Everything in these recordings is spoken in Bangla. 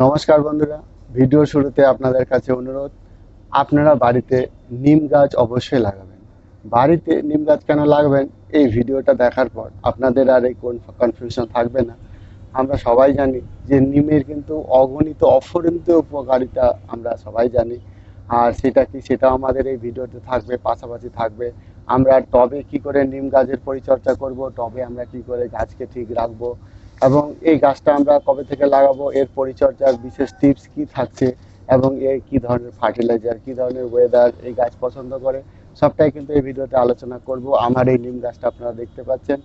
নমস্কার বন্ধুরা, ভিডিও শুরুতে আপনাদের কাছে অনুরোধ, আপনারা বাড়িতে নিম গাছ অবশ্যই লাগাবেন। বাড়িতে নিম গাছ কেন লাগাবেন? এই ভিডিওটা দেখার পর আপনাদের আর এই কোন কনফিউশন থাকবে না। আমরা সবাই জানি যে নিমের কিন্তু অগণিত অফরিন্ত উপকারিতা আমরা সবাই জানি। আর সেটা কি সেটা আমাদের এই ভিডিওতে থাকবে, পাশাপাশি থাকবে। আমরা টবে কি করে নিম গাছের পরিচর্যা করব টবে আমরা কি করে গাছকে ঠিক রাখব এবং এই গাছটা আমরা কবে থেকে লাগাবো, এর পরিচর্যার বিশেষ টিপস কি থাকছে এবং এর কি ধরনের ফার্টিলাইজার কি ধরনের ওয়েদার এই গাছ পছন্দ করে, সবটাই কিন্তু এই ভিডিওতে আলোচনা করব। আমার এই নিম গাছটা আপনারা দেখতে পাচ্ছেন।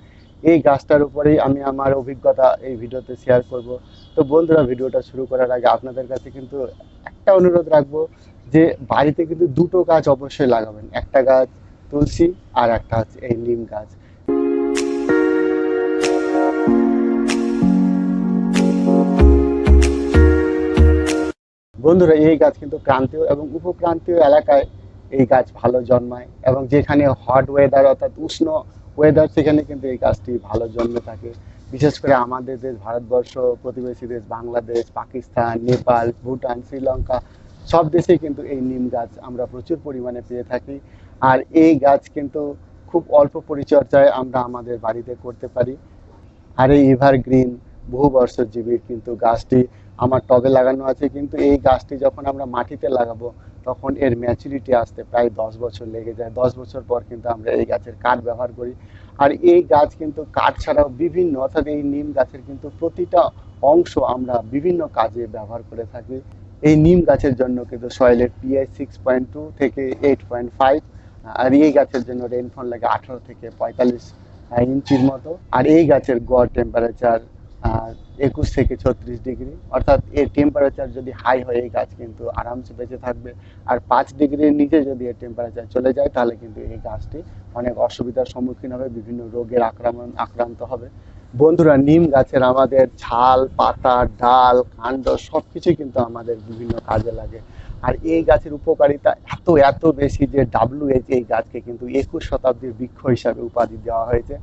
এই গাছটার উপরেই আমি আমার অভিজ্ঞতা এই ভিডিওতে শেয়ার করব। তো বন্ধুরা, ভিডিওটা শুরু করার আগে আপনাদের কাছে কিন্তু একটা অনুরোধ রাখব যে বাড়িতে কিন্তু দুটো গাছ অবশ্যই লাগাবেন। একটা গাছ তুলসী আর একটা হচ্ছে এই নিম গাছ। বন্ধুরা, এই গাছ কিন্তু ক্রান্তীয় এবং উপক্রান্তীয় এলাকায় এই গাছ ভালো জন্মায় এবং যেখানে হট ওয়েদার অর্থাৎ উষ্ণ ওয়েদার সেখানে কিন্তু এই গাছটি ভালো জন্মে থাকে। বিশেষ করে আমাদের দেশ, ভারতবর্ষ, প্রতিবেশী দেশ, বাংলাদেশ, পাকিস্তান, নেপাল, ভুটান, শ্রীলঙ্কা, সব দেশেই কিন্তু এই নিম গাছ আমরা প্রচুর পরিমাণে পেয়ে থাকি। আর এই গাছ কিন্তু খুব অল্প পরিচর্যায় আমরা আমাদের বাড়িতে করতে পারি। আর এই এভারগ্রিন বহু বর্ষজীবীর কিন্তু গাছটি আমার টবে লাগানো আছে, কিন্তু এই গাছটি যখন আমরা মাটিতে লাগাবো, তখন এর ম্যাচুরিটি আসতে প্রায় দশ বছর লেগে যায়। দশ বছর পর কিন্তু আমরা এই গাছের কাঠ ব্যবহার করি। আর এই গাছ কিন্তু কাঠ ছাড়াও বিভিন্ন, অর্থাৎ এই নিম গাছের কিন্তু প্রতিটা অংশ আমরা বিভিন্ন কাজে ব্যবহার করে থাকি। এই নিম গাছের জন্য কিন্তু সয়েলের পিআই সিক্স পয়েন্ট টু থেকে এইট পয়েন্ট ফাইভ আর এই গাছের জন্য রেনফল লাগে আঠারো থেকে পঁয়তাল্লিশ ইঞ্চির মতো। আর এই গাছের গড় টেম্পারেচার একুশ থেকে ছত্রিশ ডিগ্রি। অর্থাৎ এর টেম্পারেচার যদি হাই হয় এই গাছ কিন্তু আরামসে বেঁচে থাকবে। আর পাঁচ ডিগ্রির নিচে যদি এর টেম্পারেচার চলে যায়, তাহলে কিন্তু এই গাছটি অনেক অসুবিধার সম্মুখীন হবে, বিভিন্ন রোগের আক্রমণ আক্রান্ত হবে। বন্ধুরা, নিম গাছের আমাদের ছাল পাতা, ডাল, কাণ্ড সব কিছুই কিন্তু আমাদের বিভিন্ন কাজে লাগে। আর এই গাছের উপকারিতা এত এত বেশি যে ডাব্লিউএইচ এই গাছকে কিন্তু একুশ শতাব্দীর বৃক্ষ হিসাবে উপাধি দেওয়া হয়েছে।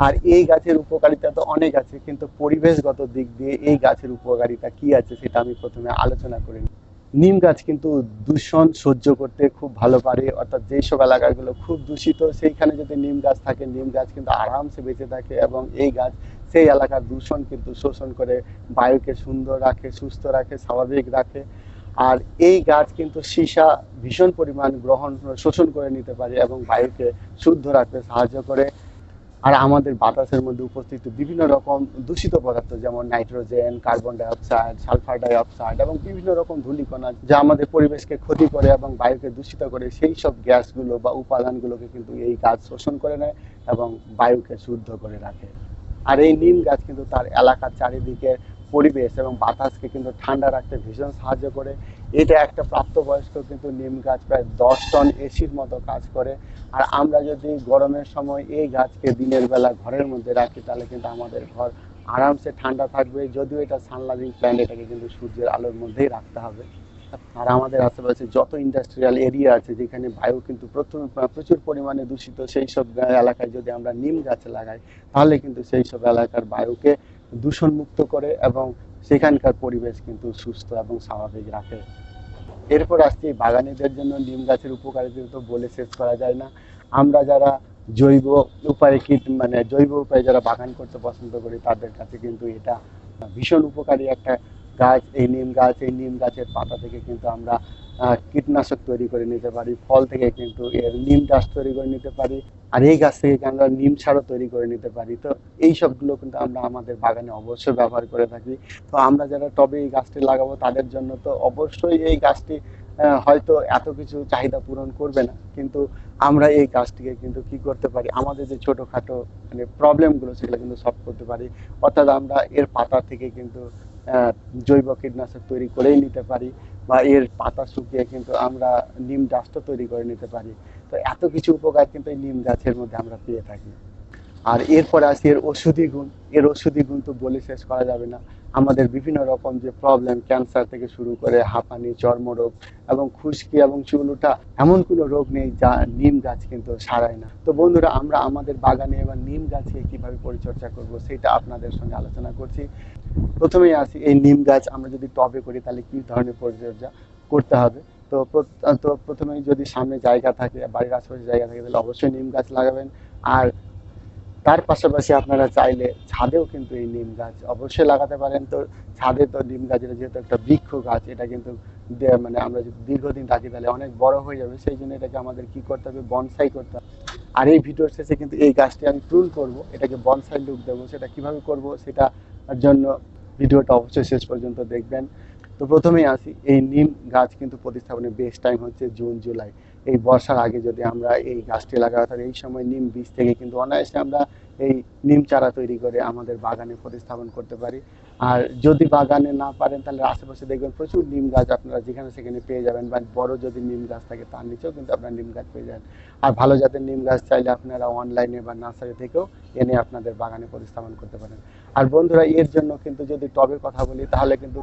আর এই গাছের উপকারিতা তো অনেক আছে, কিন্তু পরিবেশগত দিক দিয়ে এই গাছের উপকারিতা কি আছে সেটা আমি প্রথমে আলোচনা করি নিম গাছ কিন্তু দূষণ সহ্য করতে খুব ভালো পারে, অর্থাৎ যেই সব এলাকাগুলো খুব দূষিত, সেইখানে যদি নিম গাছ থাকে, নিম গাছ কিন্তু আরামসে বেঁচে থাকে এবং এই গাছ, সেই এলাকার দূষণ কিন্তু শোষণ করে, বায়ুকে সুন্দর রাখে, সুস্থ রাখে, স্বাভাবিক রাখে। আর এই গাছ কিন্তু সীসা ভীষণ পরিমাণ গ্রহণ, শোষণ করে নিতে পারে এবং বায়ুকে শুদ্ধ রাখতে সাহায্য করে। আর আমাদের বাতাসের মধ্যে উপস্থিত বিভিন্ন রকম দূষিত পদার্থ, যেমন nitrogen, carbon dioxide, sulphur dioxide এবং বিভিন্ন রকম ধূলিকণা যা আমাদের পরিবেশকে ক্ষতি করে এবং বায়ুকে দূষিত করে, সেই সব গ্যাসগুলো বা উপাদানগুলোকে কিন্তু এই গাছ শোষণ করে নেয় এবং বায়ুকে শুদ্ধ করে রাখে। আর এই নিম গাছ কিন্তু তার এলাকার চারিদিকে পরিবেশ এবং বাতাসকে কিন্তু ঠান্ডা রাখতে ভীষণ সাহায্য করে। এটা একটা প্রাপ্তবয়স্ক কিন্তু নিম গাছ প্রায় দশ টন এসির মতো কাজ করে। আর আমরা যদি গরমের সময় এই গাছকে দিনের বেলা ঘরের মধ্যে রাখি, তাহলে কিন্তু আমাদের ঘর আরামসে ঠান্ডা থাকবে। যদিও এটা সানলাভিং প্ল্যান্ট, এটাকে কিন্তু সূর্যের আলোর মধ্যেই রাখতে হবে। আর আমাদের আশেপাশে যত ইন্ডাস্ট্রিয়াল এরিয়া আছে, যেখানে বায়ু কিন্তু প্রথম প্রচুর পরিমাণে দূষিত, সেই সব এলাকায় যদি আমরা নিম গাছ লাগাই, তাহলে কিন্তু সেই সব এলাকার বায়ুকে দূষণমুক্ত করে এবং সেখানকার পরিবেশ কিন্তু সুস্থ এবং স্বাভাবিক রাখে। এরপর আসছি বাগানীদের জন্য নিম গাছের উপকারিতা তো বলে শেষ করা যায় না। আমরা যারা জৈব উপায়ে কীট মানে জৈব উপায়ে যারা বাগান করতে পছন্দ করি, তাদের কাছে কিন্তু এটা ভীষণ উপকারী একটা গাছ, এই নিম গাছ, এই নিম গাছের পাতা থেকে কিন্তু আমরা কীটনাশক তৈরি করে নিতে পারি, ফল থেকে কিন্তু এর নিম গাছ তৈরি করে নিতে পারি, আর এই গাছ থেকে আমরা নিম সারও তৈরি করে নিতে পারি। তো এই সবগুলো কিন্তু আমরা আমাদের বাগানে অবশ্যই ব্যবহার করে থাকি। তো আমরা যারা টবে এই গাছটি লাগাবো তাদের জন্য তো অবশ্যই এই গাছটি হয়তো এত কিছু চাহিদা পূরণ করবে না। কিন্তু আমরা এই গাছটিকে কিন্তু কি করতে পারি? আমাদের যে ছোটোখাটো মানে প্রবলেমগুলো সেগুলো কিন্তু সলভ করতে পারি। অর্থাৎ আমরা এর পাতা থেকে কিন্তু জৈব কীটনাশক তৈরি করেই নিতে পারি বা এর পাতা শুকিয়ে কিন্তু আমরা নিম ডাস্টও তৈরি করে নিতে পারি। তো এত কিছু উপকার কিন্তু এই নিম গাছের মধ্যে আমরা পেয়ে থাকি। আর এরপরে আসি এর ওষুধি গুণ। এর ওষুধি গুণ তো বলে শেষ করা যাবে না। আমাদের বিভিন্ন রকম যে প্রবলেম ক্যান্সার থেকে শুরু করে হাঁপানি, চর্মরোগ এবং খুশকি এবং চুল ওঠা এমন কোনো রোগ নেই যা নিম গাছ কিন্তু সারায় না। তো বন্ধুরা, আমরা আমাদের বাগানে এবার নিম গাছে কীভাবে পরিচর্যা করব সেটা আপনাদের সঙ্গে আলোচনা করছি। প্রথমেই আসি, এই নিম গাছ আমরা যদি টবে করি তাহলে কি ধরনের পরিচর্যা করতে হবে? তো তো প্রথমেই যদি সামনে জায়গা থাকে, বাড়ির আশেপাশে জায়গা থাকে তাহলে অবশ্যই নিম গাছ লাগাবেন। আর তার পাশাপাশি আপনারা চাইলে ছাদেও কিন্তু এই নিম গাছ অবশ্যই লাগাতে পারেন। তো ছাদে তো নিম গাছের যেহেতু একটা বৃক্ষ গাছ, এটা কিন্তু মানে আমরা যদি দীর্ঘদিন রাখি তাহলে অনেক বড় হয়ে যাবে। সেই জন্য এটাকে আমাদের কি করতে হবে? বনসাই করতে হবে। আর এই ভিডিওর শেষে কিন্তু এই গাছটি আমি প্রুন করব। এটাকে বনসাই লুক দেবো। সেটা কীভাবে করব? সেটা জন্য ভিডিওটা অবশ্যই শেষ পর্যন্ত দেখবেন। তো প্রথমেই আসি, এই নিম গাছ কিন্তু প্রতিস্থাপনের বেস্ট টাইম হচ্ছে জুন, জুলাই। এই বর্ষার আগে যদি আমরা এই গাছটি লাগাই অর্থাৎ এই সময় নিম বীজ থেকে কিন্তু অনায়াসে আমরা এই নিম চারা তৈরি করে আমাদের বাগানে প্রতিস্থাপন করতে পারি। আর যদি বাগানে না পারেন তাহলে আশেপাশে দেখবেন প্রচুর নিম গাছ আপনারা যেখানে সেখানে পেয়ে যাবেন বা বড় যদি নিম গাছ থাকে তার নিচেও কিন্তু আপনারা নিম গাছ পেয়ে যাবেন। আর ভালো জাতের নিম গাছ চাইলে আপনারা অনলাইনে বা নার্সারি থেকেও এনে আপনাদের বাগানে প্রতিস্থাপন করতে পারেন। আর বন্ধুরা এর জন্য কিন্তু যদি টবের কথা বলি তাহলে কিন্তু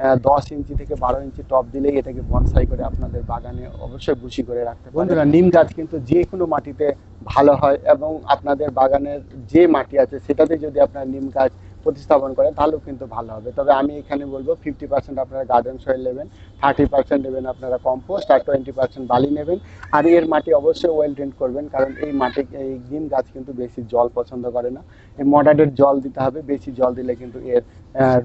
আহ, দশ ইঞ্চি থেকে বারো ইঞ্চি টব দিলেই এটাকে বনসাই করে আপনাদের বাগানে অবশ্যই বুশি করে রাখতে পারেন বন্ধুরা, নিম গাছ কিন্তু যে কোনো মাটিতে ভালো হয় এবং আপনাদের বাগানের যে মাটি আছে সেটাতে যদি আপনারা নিম গাছ প্রতিস্থাপন করেন, তাহলেও কিন্তু ভালো হবে। তবে আমি এখানে বলব ফিফটি পার্সেন্ট আপনারা গার্ডেন সয়েল নেবেন থার্টি পার্সেন্ট নেবেন আপনারা কম্পোস্ট আর টোয়েন্টি পার্সেন্ট বালি নেবেন। আর এর মাটি অবশ্যই ওয়েল ড্রেন করবেন, কারণ এই মাটি, এই নিম গাছ কিন্তু বেশি জল পছন্দ করে না। এই মডারেট জল দিতে হবে, বেশি জল দিলে কিন্তু এর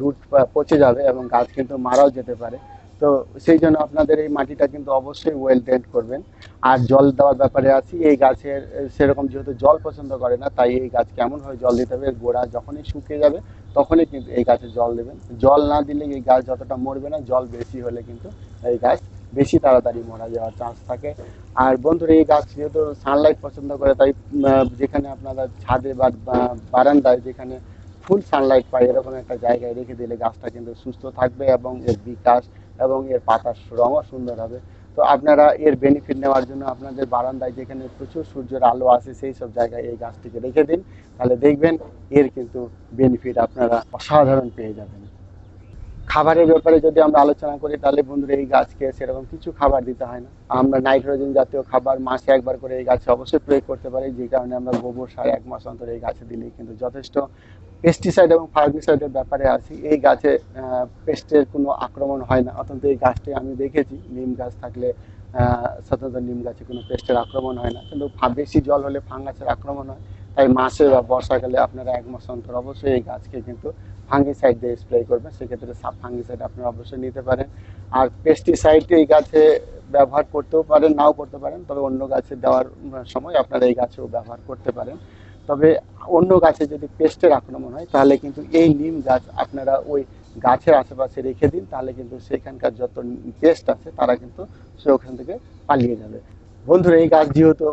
রুট পচে যাবে এবং গাছ কিন্তু মারাও যেতে পারে। তো সেই জন্য আপনাদের এই মাটিটা কিন্তু অবশ্যই ওয়েল ড্রেন করবেন। আর জল দেওয়ার ব্যাপারে আছি, এই গাছের সেরকম যেহেতু জল পছন্দ করে না, তাই এই গাছ কেমনভাবে জল দিতে হবে, গোড়া যখনই শুকিয়ে যাবে তখনই কিন্তু এই গাছে জল দেবেন। জল না দিলে এই গাছ যতটা মরবে না, জল বেশি হলে কিন্তু এই গাছ বেশি তাড়াতাড়ি মারা যাওয়ার চান্স থাকে। আর বন্ধুরা, এই গাছ যেহেতু সানলাইট পছন্দ করে, তাই যেখানে আপনারা ছাদে বা, বা- বারান্দায় যেখানে ফুল সানলাইট পায়, এরকম একটা জায়গায় রেখে দিলে গাছটা কিন্তু সুস্থ থাকবে এবং এর বিকাশ এবং এর পাতার রঙও সুন্দর হবে। তো আপনারা এর বেনিফিট নেওয়ার জন্য আপনাদের বারান্দায় যেখানে প্রচুর সূর্যের আলো আসে সেই সব জায়গায় এই গাছটিকে রেখে দিন। তাহলে দেখবেন এর কিন্তু বেনিফিট আপনারা অসাধারণ পেয়ে যাবেন। খাবারের ব্যাপারে যদি আমরা আলোচনা করি, তাহলে বন্ধুরা এই গাছকে সেরকম কিছু খাবার দিতে হয় না। আমরা নাইট্রোজেন জাতীয় খাবার মাসে একবার করে এই গাছে অবশ্যই প্রয়োগ করতে পারি। যে কারণে আমরা গোবর সার এক মাস অন্তর এই গাছে দিলেই কিন্তু যথেষ্ট। পেস্টিসাইড এবং ফার্গিসাইডের ব্যাপারে আছি। এই গাছে পেস্টের কোনো আক্রমণ হয় না। অত্যন্ত এই গাছটি আমি দেখেছি। নিম গাছ থাকলে সাধারণত নিম গাছে কোনো পেস্টের আক্রমণ হয় না। কিন্তু বেশি জল হলে ফাঙ্গাসের আক্রমণ হয়। তাই মাসে বা বর্ষাকালে আপনারা এক মাস অন্তর অবশ্যই এই গাছকে কিন্তু ফাঙ্গিসাইড দিয়ে স্প্রে করবেন। সেক্ষেত্রে সাব ফাঙ্গিসাইড আপনারা অবশ্যই নিতে পারেন। আর পেস্টিসাইড এই গাছে ব্যবহার করতেও পারেন, নাও করতে পারেন। তবে অন্য গাছে দেওয়ার সময় আপনারা এই গাছেও ব্যবহার করতে পারেন। তবে অন্য গাছে যদি পেস্টের আক্রমণ হয়, তাহলে কিন্তু এই নিম গাছ আপনারা ওই গাছের আশেপাশে রেখে দিন, তাহলে কিন্তু সেখানকার যত পেস্ট আছে, তারা কিন্তু সে ওখান থেকে পালিয়ে যাবে। বন্ধুরা, এই গাছ যেহেতু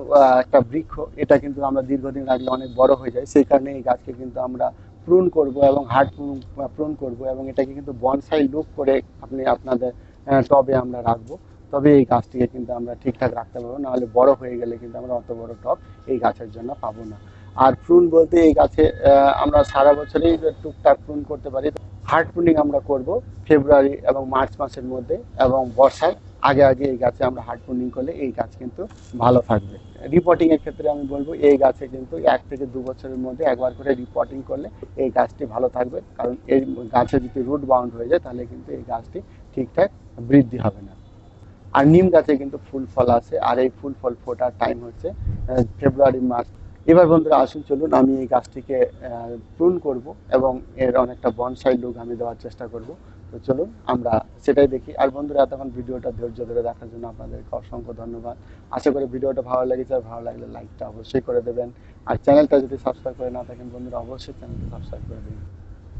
একটা বৃক্ষ, এটা কিন্তু আমরা দীর্ঘদিন রাখলে অনেক বড় হয়ে যায় সেই কারণে এই গাছকে কিন্তু আমরা প্রুন করব এবং হার্ড প্রুন করব এবং এটাকে কিন্তু বনসাই লুক করে আপনি আপনাদের টবে আমরা রাখব। তবে এই গাছটিকে কিন্তু আমরা ঠিকঠাক রাখতে পারব নাহলে বড় হয়ে গেলে কিন্তু আমরা অত বড় টব এই গাছের জন্য পাবো না। আর প্রুন বলতে এই গাছে আমরা সারা বছরই টুকটাক প্রুন করতে পারি। হার্ড প্রুনিং আমরা করব ফেব্রুয়ারি এবং মার্চ মাসের মধ্যে এবং বর্ষার আগে আগে এই গাছে আমরা হার্ড প্রুনিং করলে এই গাছ কিন্তু ভালো থাকবে। রিপোর্টিং এর ক্ষেত্রে আমি বলব, এই গাছে কিন্তু এক থেকে দু বছরের মধ্যে একবার করে রিপোর্টিং করলে এই গাছটি ভালো থাকবে। কারণ এই গাছে যদি রুট বাউন্ড হয়ে যায়, তাহলে কিন্তু এই গাছটি ঠিকঠাক বৃদ্ধি হবে না। আর নিম গাছে কিন্তু ফুল ফল আসে আর এই ফুল ফল ফোটার টাইম হচ্ছে ফেব্রুয়ারি, মার্চ এবার বন্ধুরা আসুন, চলুন, আমি এই গাছটিকে প্রুন করব এবং এর অনেকটা বনসাই লুক আমি দেওয়ার চেষ্টা করব। তো চলুন, আমরা সেটাই দেখি। আর বন্ধুরা, এতক্ষণ ভিডিওটা ধৈর্য ধরে দেখার জন্য আপনাদেরকে অসংখ্য ধন্যবাদ। আশা করি ভিডিওটা ভালো লেগেছে। আর ভালো লাগলে লাইকটা অবশ্যই করে দেবেন। আর চ্যানেলটা যদি সাবস্ক্রাইব করে না থাকেন, বন্ধুরা, অবশ্যই চ্যানেলটা সাবস্ক্রাইব করে দেবেন